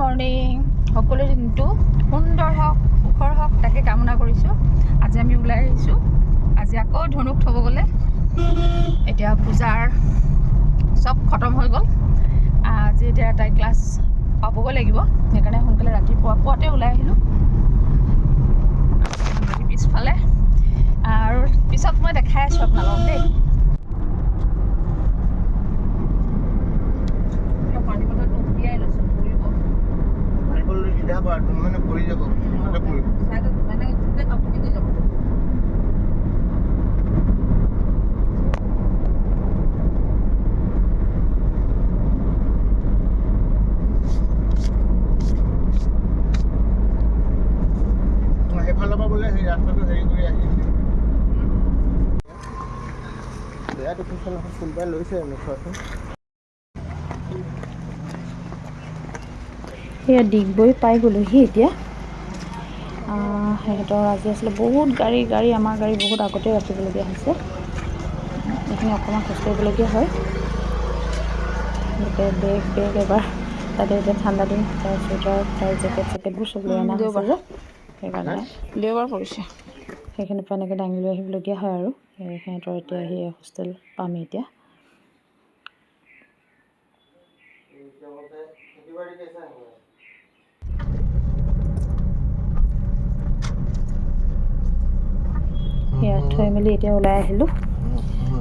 Morning সকলো দিনটো সুন্দৰ হওক সুখৰ হওক তাকে কামনা কৰিছোঁ। আজি আমি ওলাই আহিছোঁ। আজি আকৌ ধনুক থ'ব গ'লে। এতিয়া পূজাৰ চব খতম হৈ গ'ল। আজি এতিয়া তাই ক্লাছ পাবগৈ লাগিব। সেইকাৰণে সোনকালে ৰাতিপুৱা পুৱাতে ওলাই আহিলোঁ। পিছফালে। আৰু পিছত মই দেখাই আছোঁ আপোনালোকক দেই। নাৰিকলটো সিধা কৰা তুমি মানে পৰি যাব তাতে পৰিব ছাইডত মানে গোটেই কাপোৰ পিন্ধি যাব। মই সেইফালৰ পৰা বোলে সেই ৰাস্তাটো হেৰি কৰি আহিছে বেয়া দেখিছে নহয় কোনোবাই লৈছে নোচোৱাচোন সেয়া ডিগবৈ পাই গ'লোহি এতিয়া। আহ, সিহঁতৰ আজি আছিলে বহুত গাড়ী গাড়ী আমাৰ গাড়ী বহুত আগতে ৰাখিবলগীয়া হৈছে। এইখিনি অকণমান খোজ কাঢ়িবলগীয়া হয়। গতিকে বেগ বেগ এবাৰ তাতে এতিয়া ঠাণ্ডা দিন তাৰ চুৱেটাৰ তাৰ জেকেট চেকেটবোৰ চব লৈ অনা হৈছে যে সেইকাৰণে দেওবাৰ। পৰিছে। সেইখিনিৰ পৰা এনেকৈ দাঙি লৈ আহিবলগীয়া হয় আৰু। সেই সিহঁতৰ এতিয়া আহি হোষ্টেল পামেই এতিয়া। থৈ মেলি এতিয়া ওলাই আহিলোঁ।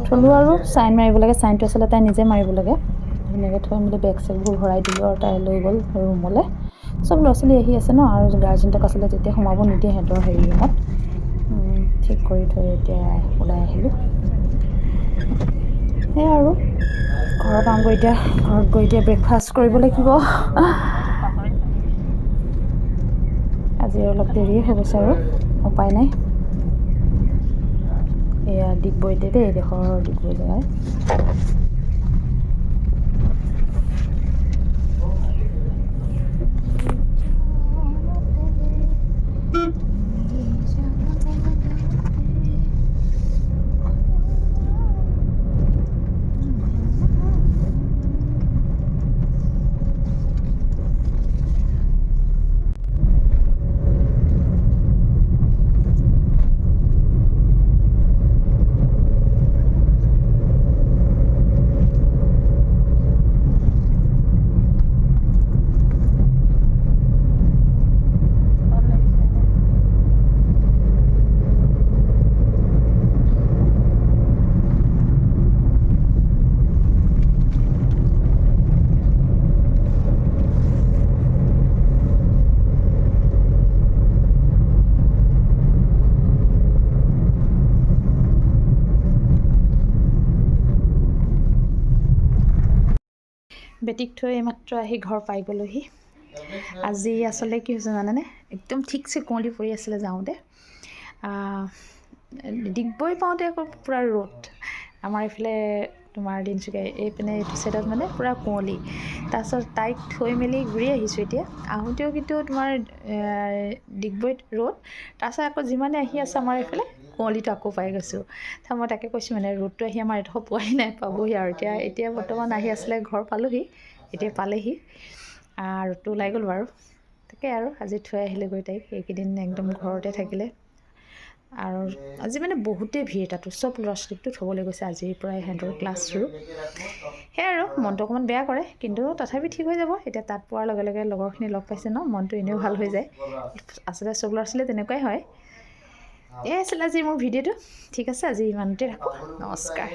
থলোঁ আৰু চাইন মাৰিব লাগে চাইনটো আচলতে তাই নিজে মাৰিব লাগে। ধুনীয়াকৈ থৈ মেলি বেগ চেগবোৰ ভৰাই দিলোঁ আৰু তাই লৈ গ'ল ৰুমলৈ। চব ল'ৰা ছোৱালী আহি আছে ন আৰু গাৰ্জেনটক আচলতে তেতিয়া সোমাব নিদিয়ে সিহঁতৰ হেৰি ৰুমত। ঠিক কৰি থৈ এতিয়া ওলাই আহিলোঁ। সেয়া আৰু। ঘৰৰ কাম কৰি এতিয়া ঘৰত গৈ এতিয়া ব্ৰেকফাষ্ট কৰিব লাগিব। আজি অলপ দেৰিয়ে হৈ গৈছে আৰু উপায় নাই। ডিগবৈতে দেই এইডোখৰ ডিগবৈ বেটিক থৈ এইমাত্ৰ আহি ঘৰ পাই গ'লোহি আজি আচলতে কি হৈছে জানেনে? একদম ঠিকছে কুঁৱলী পৰি আছিলে যাওঁতে। ডিগবৈ পাওঁতে আকৌ পূৰা ৰ'দ। আমাৰ এইফালে তোমাৰ তিনিচুকীয়া এইপিনে এইটো ছাইডত মানে পূৰা কুঁৱলী। তাৰপিছত তাইক থৈ মেলি ঘূৰি আহিছোঁ এতিয়া। আহোঁতেও কিন্তু তোমাৰ ডিগবৈত ৰ'দ। তাৰপিছত আকৌ যিমানে আহি আছে আমাৰ এইফালে কুঁৱলীটো আকৌ পাই গৈছোঁ। তাৰ মই তাকে কৈছোঁ মানে ৰ'দটো আহি আমাৰ এডোখৰ পোৱাহি নাই পাবহি আৰু। এতিয়া এতিয়া বৰ্তমান আহি আছিলে ঘৰ পালোহি এতিয়া পালেহি। ৰ'দটো ওলাই গ'ল বাৰু। তাকে আৰু আজি থৈ আহিলেগৈ তাইক এইকেইদিন একদম ঘৰতে থাকিলে। আৰু আজি মানে বহুতেই ভিৰ তাতো চব ল'ৰা ছোৱালীকতো থ'বলৈ গৈছে আজিৰ পৰাই সিহঁতৰ ক্লাছ শুৰু সেয়াই আৰু মনটো অকণমান বেয়া কৰে কিন্তু তথাপি ঠিক হৈ যাব। এতিয়া তাত পোৱাৰ লগে লগে লগৰখিনি লগ পাইছে ন মনটো এনেও ভাল হৈ যায়। আচলতে চব ল'ৰা ছোৱালী তেনেকুৱাই হয়। এয়াই আছিলে আজি মোৰ ভিডিঅ'টো। ঠিক আছে আজি ইমানতে ৰাখোঁ নমস্কাৰ।